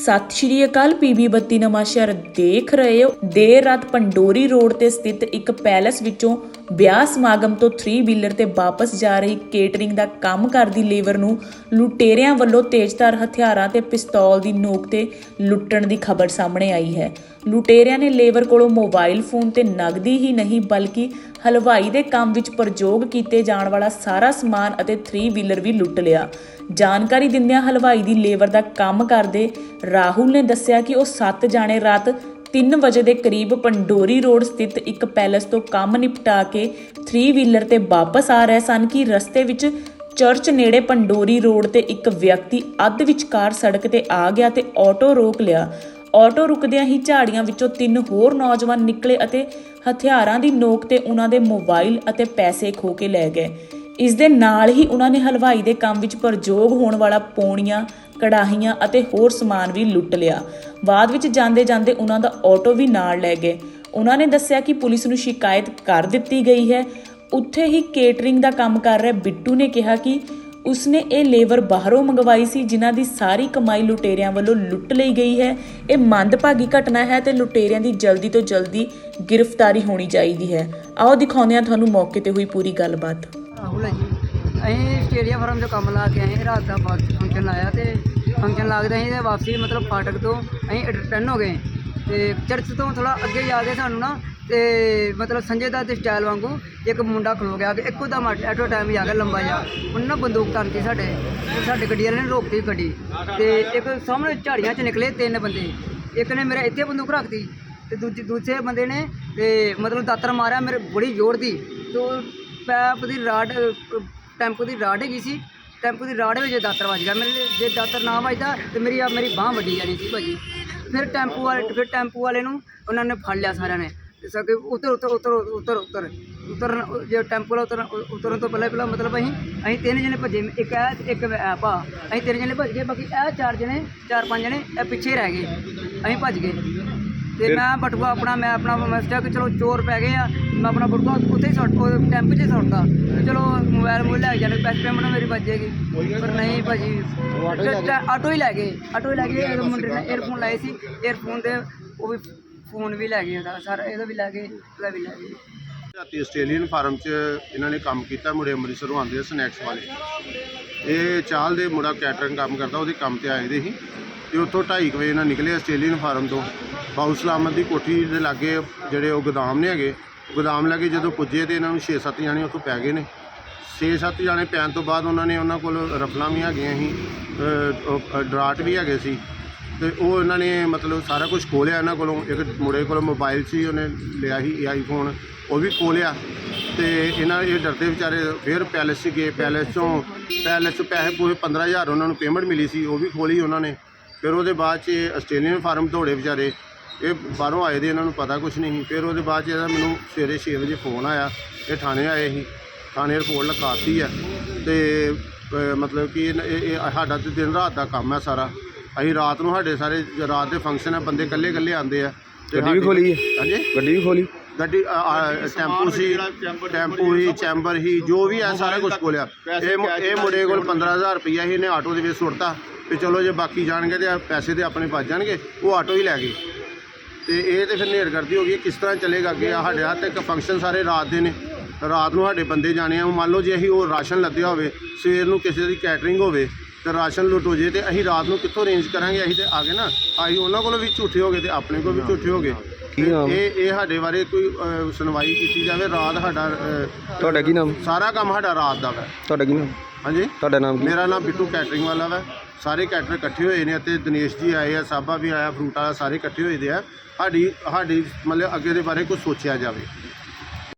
ਸਤਿ ਸ਼੍ਰੀ ਅਕਾਲ ਪੀਬੀ ਬੱਤੀ ਨਵਾਂਸ਼ਹਿਰ ਦੇਖ ਰਹੇ ਹੋ। ਦੇਰ ਰਾਤ ਪੰਡੋਰੀ ਰੋਡ ਤੇ ਸਥਿਤ ਇੱਕ ਪੈਲਸ ਵਿੱਚੋਂ ਵਿਆਹ ਸਮਾਗਮ ਤੋਂ 3 ਵੀਲਰ ਤੇ ਵਾਪਸ ਜਾ ਰਹੀ ਕੇਟਰਿੰਗ ਦਾ ਕੰਮ ਕਰਦੀ ਲੇਬਰ ਨੂੰ ਲੁਟੇਰਿਆਂ ਵੱਲੋਂ ਤੇਜ਼ਧਾਰ ਹਥਿਆਰਾਂ ਤੇ ਪਿਸਤੌਲ ਦੀ ਨੋਕ ਤੇ ਲੁੱਟਣ ਦੀ ਖਬਰ ਸਾਹਮਣੇ ਆਈ ਹੈ। ਲੁਟੇਰਿਆਂ ਨੇ ਲੇਬਰ ਕੋਲੋਂ ਮੋਬਾਈਲ ਫੋਨ ਤੇ ਨਗਦੀ ਹੀ ਨਹੀਂ, ਬਲਕਿ ਹਲਵਾਈ ਦੇ ਕੰਮ ਵਿੱਚ ਪ੍ਰਯੋਗ ਕੀਤੇ ਜਾਣ ਵਾਲਾ ਸਾਰਾ ਸਮਾਨ ਅਤੇ 3 ਵੀਲਰ ਵੀ ਲੁੱਟ ਲਿਆ। ਜਾਣਕਾਰੀ ਦਿੰਦਿਆਂ ਹਲਵਾਈ ਦੀ ਲੇਬਰ ਦਾ ਕੰਮ ਕਰਦੇ ਰਾਹੁਲ ਨੇ ਦੱਸਿਆ ਕਿ ਉਹ 7 ਜਾਣੇ ਰਾਤ 3 ਵਜੇ ਦੇ ਕਰੀਬ ਪੰਡੋਰੀ ਰੋਡ ਸਥਿਤ ਇੱਕ ਪੈਲਸ ਤੋਂ ਕੰਮ ਨਿਪਟਾ ਕੇ 3 ਵੀਲਰ ਤੇ ਵਾਪਸ ਆ ਰਹੇ ਸਨ ਕਿ ਰਸਤੇ ਵਿੱਚ ਚਰਚ ਨੇੜੇ ਪੰਡੋਰੀ ਰੋਡ ਤੇ ਇੱਕ ਵਿਅਕਤੀ ਅੱਧ ਵਿਚਕਾਰ ਸੜਕ ਤੇ ਆ ਗਿਆ ਤੇ ਆਟੋ ਰੋਕ ਲਿਆ। ਆਟੋ ਰੁਕਦਿਆਂ ਹੀ ਝਾੜੀਆਂ ਵਿੱਚੋਂ ਤਿੰਨ ਹੋਰ ਨੌਜਵਾਨ ਨਿਕਲੇ ਅਤੇ ਹਥਿਆਰਾਂ ਦੀ ਨੋਕ ਤੇ ਉਹਨਾਂ ਦੇ ਮੋਬਾਈਲ ਅਤੇ ਪੈਸੇ ਖੋ ਕੇ ਲੈ ਗਏ। ਇਸ ਦੇ ਨਾਲ ਹੀ ਉਹਨਾਂ ਨੇ ਹਲਵਾਈ ਦੇ ਕੰਮ ਵਿੱਚ ਪ੍ਰਯੋਗ ਹੋਣ ਵਾਲਾ ਪੌਣੀਆਂ, ਕੜਾਹੀਆਂ ਅਤੇ ਹੋਰ ਸਮਾਨ ਵੀ ਲੁੱਟ ਲਿਆ। ਬਾਅਦ ਵਿੱਚ ਜਾਂਦੇ ਜਾਂਦੇ ਉਹਨਾਂ ਦਾ ਆਟੋ ਵੀ ਨਾਲ ਲੈ ਗਏ। ਉਹਨਾਂ ਨੇ ਦੱਸਿਆ ਕਿ ਪੁਲਿਸ ਨੂੰ ਸ਼ਿਕਾਇਤ ਕਰ ਦਿੱਤੀ ਗਈ ਹੈ। ਉੱਥੇ ਹੀ ਕੇਟਰਿੰਗ ਦਾ ਕੰਮ ਕਰ ਰਿਹਾ ਬਿੱਟੂ ਨੇ ਕਿਹਾ ਕਿ ਉਸਨੇ ਇਹ ਲੇਬਰ ਬਾਹਰੋਂ ਮੰਗਵਾਈ ਸੀ, ਜਿਨ੍ਹਾਂ ਦੀ ਸਾਰੀ ਕਮਾਈ ਲੁਟੇਰਿਆਂ ਵੱਲੋਂ ਲੁੱਟ ਲਈ ਗਈ ਹੈ। ਇਹ ਮੰਦਭਾਗੀ ਘਟਨਾ ਹੈ ਤੇ ਲੁਟੇਰਿਆਂ ਦੀ ਜਲਦੀ ਤੋਂ ਜਲਦੀ ਗ੍ਰਿਫਤਾਰੀ ਹੋਣੀ ਚਾਹੀਦੀ ਹੈ। ਆਓ ਦਿਖਾਉਂਦੇ ਹਾਂ ਤੁਹਾਨੂੰ ਮੌਕੇ ਤੇ ਹੋਈ ਪੂਰੀ ਗੱਲਬਾਤ। ਰਾਹੁਲ ਹੈ ਜੀ। ਅਸੀਂ ਸਟੇਡੀਅਮ ਫਾਰਮ 'ਚ ਕੰਮ ਲਾ ਕੇ ਆਏ ਰਾਤ ਦਾ ਫੰਕਸ਼ਨ ਲਾਇਆ ਤੇ ਫੰਕਸ਼ਨ ਲੱਗਦੇ ਅਸੀਂ ਤੇ ਵਾਪਸੀ ਮਤਲਬ ਫਾਟਕ ਤੋਂ ਅਸੀਂ ਰਿਟਰਨ ਹੋ ਗਏ। ਤੇ ਚਰਚ ਤੋਂ ਥੋੜਾ ਅੱਗੇ ਜਾ ਕੇ ਸਾਨੂੰ ਨਾ ਤੇ ਮਤਲਬ ਸੰਜੇ ਦਾ ਤੇ ਸਟਾਈਲ ਵਾਂਗੂ ਇੱਕ ਮੁੰਡਾ ਖਲੋ ਗਿਆ ਕਿ ਇੱਕੋ ਦਮ ਐਟੋ ਟਾਈਮ ਆ ਗਿਆ ਲੰਬਾ ਜਿਹਾ। ਉਹਨੇ ਨਾ ਬੰਦੂਕ ਤਾਨਤੀ ਸਾਡੇ। ਤੇ ਸਾਡੇ ਗੱਡੀ ਵਾਲੇ ਨੇ ਰੋਕਤੀ ਗੱਡੀ। ਤੇ ਇੱਕ ਸਾਹਮਣੇ ਝਾੜੀਆਂ 'ਚ ਨਿਕਲੇ ਤਿੰਨ ਬੰਦੇ। ਇੱਕ ਨੇ ਮੇਰੇ ਇੱਥੇ ਬੰਦੂਕ ਰੱਖਤੀ ਤੇ ਦੂਜੇ ਦੂਜੇ ਬੰਦੇ ਨੇ, ਤੇ ਮਤਲਬ ਦਾਤਰ ਮਾਰਿਆ, ਮੇਰੇ ਬੜੀ ਜ਼ੋਰ ਦੀ। ਤੇ ਪੈਪ ਦੀ ਰਾਡ, ਟੈਂਪੂ ਦੀ ਰਾਡ ਹੈਗੀ ਸੀ। ਟੈਂਪੂ ਦੀ ਰਾਡ ਵਿੱਚ ਦਾਤਰ ਵੱਜ ਗਿਆ। ਮੇਰੇ ਜੇ ਦਾਤਰ ਨਾ ਵੱਜਦਾ, ਤੇ ਮੇਰੀ ਆ ਮੇਰੀ ਬਾਹ ਵੱਡੀ ਜਾਣੀ ਸੀ ਭਾਜੀ। ਫਿਰ ਟੈਂਪੂ ਵਾਲੇ ਫਿਰ ਟੈਂਪੂ ਵਾਲੇ ਨੂੰ ਉਹਨਾਂ ਨੇ ਫੜ ਲਿਆ ਸਾਰਿਆਂ ਨੇ। ਤੇ ਸਕੇ ਉਤਰ ਉਤਰ ਉਤਰ ਉਤਰ ਉਤਰ ਉਤਰਨ ਜੇ ਟੈਂਪੂ ਵਾਲਾ ਉਤਰਨ ਉਤਰਨ ਤੋਂ ਪਹਿਲਾਂ ਪਹਿਲਾਂ ਮਤਲਬ ਅਸੀਂ ਅਸੀਂ ਤਿੰਨ ਜਣੇ ਭੱਜੇ ਇੱਕ ਐ ਤੇ ਇੱਕ ਐ ਭਾ ਅਸੀਂ ਤਿੰਨ ਜਣੇ ਭੱਜ ਗਏ ਬਾਕੀ ਇਹ ਚਾਰ ਜਣੇ ਚਾਰ ਪੰਜ ਜਣੇ ਇਹ ਪਿੱਛੇ ਰਹਿ ਗਏ ਅਸੀਂ ਭੱਜ ਗਏ ਤੇ ਮੈਂ ਬਟੂਆ ਆਪਣਾ ਮੈਂ ਆਪਣਾ ਮੈਂ ਸੋਚਿਆ ਕਿ ਚਲੋ ਚੋਰ ਪੈ ਗਏ ਆ ਮੈਂ ਆਪਣਾ ਬਟੂਆ ਉੱਥੇ ਹੀ ਸੁੱਟ ਉਹ ਟੈਂਪੂ 'ਚ ਹੀ ਸੁੱਟਦਾ ਤੇ ਚਲੋ ਮੋਬਾਈਲ ਮੋਬਾਈਲ ਲੈ ਕੇ ਜਾਣੇ ਪੈਸੇ ਪੇਮੈਂਟ ਮੇਰੀ ਬਚ ਜਾਏਗੀ ਪਰ ਨਹੀਂ ਭਾਜੀ ਤੇ- ਤੇ ਆਟੋ ਹੀ ਲੈ ਗਏ ਆਟੋ ਹੀ ਲੈ ਵੀ ਫੋਨ ਵੀ ਲੈ ਗਏ ਉਹਦਾ, ਸਾਰਾ ਇਹਦਾ ਵੀ ਲੈ ਗਏ ਉਹਦਾ ਵੀ ਲੈ ਗਏ। ਰਾਤੀ ਆਸਟ੍ਰੇਲੀਅਨ ਫਾਰਮ 'ਚ ਇਹਨਾਂ ਨੇ ਕੰਮ ਕੀਤਾ, ਮੁੰਡੇ ਅੰਮ੍ਰਿਤਸਰੋਂ ਆਉਂਦੇ ਆ ਸਨੈਕਸ ਵਾਲੇ। ਇਹ ਚਾਲ ਦੇ ਮੁੰਡਾ ਕੈਟਰਿੰਗ ਕੰਮ ਕਰਦਾ, ਉਹਦੇ ਕੰਮ ਤੇ ਆਏ ਦੇ ਸੀ। ਤੇ ਉੱਥੋਂ 2:30 ਵਜੇ ਇਹਨਾਂ ਨਿਕਲੇ ਆਸਟ੍ਰੇਲੀਅਨ ਫਾਰਮ ਤੋਂ। ਬਾਉ ਸਲਾਮਤ ਦੀ ਕੋਠੀ ਦੇ ਲਾਗੇ ਜਿਹੜੇ ਉਹ ਗੋਦਾਮ ਨੇ ਹੈਗੇ ਗੋਦਾਮ ਲਾਗੇ ਜਦੋਂ ਪੁੱਜੇ ਤੇ ਇਹਨਾਂ ਨੂੰ 6-7 ਜਾਣੇ ਉੱਥੋਂ ਪੈ ਗਏ ਨੇ। 6-7 ਜਾਣੇ ਪੈਣ ਤੋਂ ਬਾਅਦ ਉਹਨਾਂ ਨੇ ਉਹਨਾਂ ਕੋਲ ਰਫਲਾਂ ਵੀ ਹੈਗੀਆਂ ਸੀ ਡਰਾਟ ਵੀ ਹੈਗੇ ਸੀ। ਤੇ ਉਹ ਇਹਨਾਂ ਨੇ ਮਤਲਬ ਸਾਰਾ ਕੁਝ ਖੋਲਿਆ ਇਹਨਾਂ ਕੋਲੋਂ। ਇੱਕ ਮੁੰਡੇ ਕੋਲੋਂ ਮੋਬਾਈਲ ਸੀ, ਉਹਨੇ ਲਿਆ ਸੀ ਆਈਫੋਨ ਉਹ ਵੀ ਖੋਲਿਆ ਤੇ ਇਹਨਾਂ ਇਹ ਡਰਦੇ ਵਿਚਾਰੇ ਫਿਰ ਪੈਲੇਸ 'ਚ ਗਏ। ਪੈਲੇਸ ਚੋਂ ਪੈਲੇਸ 'ਚ ਪੈਸੇ ਪੂਰੇ 15000 ਉਹਨਾਂ ਨੂੰ ਪੇਮੈਂਟ ਮਿਲੀ ਸੀ, ਉਹ ਵੀ ਖੋਲੀ ਉਹਨਾਂ ਨੇ। ਫਿਰ ਉਹਦੇ ਬਾਅਦ 'ਚ ਆਸਟ੍ਰੇਲੀਅਨ ਫਾਰਮ ਦੌੜੇ ਵਿਚਾਰੇ, ਇਹ ਬਾਹਰੋਂ ਆਏ ਦੇ ਇਹਨਾਂ ਨੂੰ ਪਤਾ ਕੁਝ ਨਹੀਂ। ਫਿਰ ਉਹਦੇ ਬਾਅਦ 'ਚ ਇਹਦਾ ਮੈਨੂੰ ਸਵੇਰੇ 6 ਵਜੇ ਫੋਨ ਆਇਆ। ਇਹ ਥਾਣੇ ਆਏ ਸੀ। ਥਾਣੇ ਰਿਪੋਰਟ ਲਿਖਾਤੀ ਆ। ਤੇ ਮਤਲਬ ਕਿ ਇਹ ਇਹ ਸਾਡਾ ਤੇ ਦਿਨ ਰਾਤ ਦਾ ਕੰਮ ਹੈ ਸਾਰਾ। ਅਸੀਂ ਰਾਤ ਨੂੰ ਸਾਡੇ ਸਾਰੇ ਰਾਤ ਦੇ ਫੰਕਸ਼ਨ ਆ ਬੰਦੇ ਇਕੱਲੇ ਇਕੱਲੇ ਆਉਂਦੇ ਆ। ਤੇ ਗੱਡੀ ਵੀ ਸਾਡੀ- ਖੋਲੀ ਹੈ? ਹਾਂਜੀ? ਗੱਡੀ ਵੀ ਖੋਲੀ? ਗੱਡੀ ਅ, ਅ, ਟੈਂਪੂ ਸੀ ਟੈਂਪੂ ਹੀ ਚੈਂਬਰ ਹੀ ਜੋ ਵੀ ਹੈ ਸਾਰਾ ਕੁਝ ਖੋਲਿਆ। ਇਹ ਮੁ- ਇਹ ਮੁੰਡੇ ਕੋਲ 15000 ਰੁਪਈਆ ਸੀ ਇਹਨੇ ਆਟੋ ਦੇ ਵਿੱਚ ਸੁੱਟਤਾ। ਤੇ ਚਲੋ ਜੇ ਬਾਕੀ ਜਾਣਗੇ ਤੇ ਪੈਸੇ ਤੇ ਆਪਣੇ ਬਚ ਜਾਣਗੇ ਉਹ ਆਟੋ ਹੀ ਲੈ ਗਏ। ਤੇ ਇਹ ਤੇ ਫਿਰ ਨੇਰ ਕਰਦੀ ਹੋ ਗਈ ਕਿਸ ਤਰ੍ਹਾਂ ਚੱਲੇਗਾ ਅੱਗੇ? ਆ ਸਾਡੇ ਹੱਥ ਇੱਕ ਫੰਕਸ਼ਨ ਸਾਰੇ ਰਾਤ ਦੇ ਨੇ। ਰਾਤ ਨੂੰ ਸਾਡੇ ਬੰਦੇ ਜਾਣੇ ਆ ਮੰਨ ਲਓ ਜੇ ਅਸੀਂ ਉਹ ਰਾਸ਼ਨ ਲੱਦਿਆ ਹੋਵੇ ਸਵੇਰ ਨੂੰ ਕਿਸੇ ਦੀ ਕੈਟਰਿੰਗ ਹੋਵੇ ਤੇ ਰਾਸ਼ਨ ਲੁੱਟ ਹੋ ਜੇ ਤੇ ਅਸੀਂ ਰਾਤ ਨੂੰ ਕਿੱਥੋਂ ਅਰੇਂਜ ਕਰਾਂਗੇ ਅਸੀਂ ਤੇ ਆ ਗਏ ਨਾ? ਅਸੀਂ ਉਹਨਾਂ ਕੋਲੋਂ ਵੀ ਝੂਠੇ ਹੋ ਗਏ ਤੇ ਆਪਣੇ ਕੋਲ ਵੀ ਝੂਠੇ ਹੋ ਗਏ। ਕੀ ਨਾਮ? ਇਹ ਇਹ ਸਾਡੇ ਬਾਰੇ ਕੋਈ ਸੁਣਵਾਈ ਕੀਤੀ ਜਾਵੇ ਰਾਤ ਸਾਡਾ ਤੁਹਾਡਾ ਕੀ ਨਾਮ? ਸਾਰਾ ਕੰਮ ਸਾਡਾ ਰਾਤ ਦਾ ਵਾ। ਤੁਹਾਡਾ ਕੀ ਨਾਮ? ਹਾਂਜੀ? ਤੁਹਾਡਾ ਨਾਮ ਕੀ? ਮੇਰਾ ਨਾਮ ਬਿੱਟੂ ਕੈਟਰਿੰਗ ਵਾਲਾ ਵਾ। ਸਾਰੇ ਕੈਟਰ ਇਕੱਠੇ ਹੋਏ ਨੇ ਅਤੇ ਦਿਨੇਸ਼ ਜੀ ਆਏ ਆ ਸਾਬਾ ਵੀ ਆਇਆ ਫਰੂਟ ਵਾਲਾ ਸਾਰੇ ਇਕੱਠੇ ਹੋਏ ਦੇ ਆ। ਸਾਡੀ ਸਾਡੀ ਮਤਲਬ ਅੱਗੇ ਦੇ ਬਾਰੇ ਕੁਝ ਸੋਚਿਆ ਜਾਵੇ।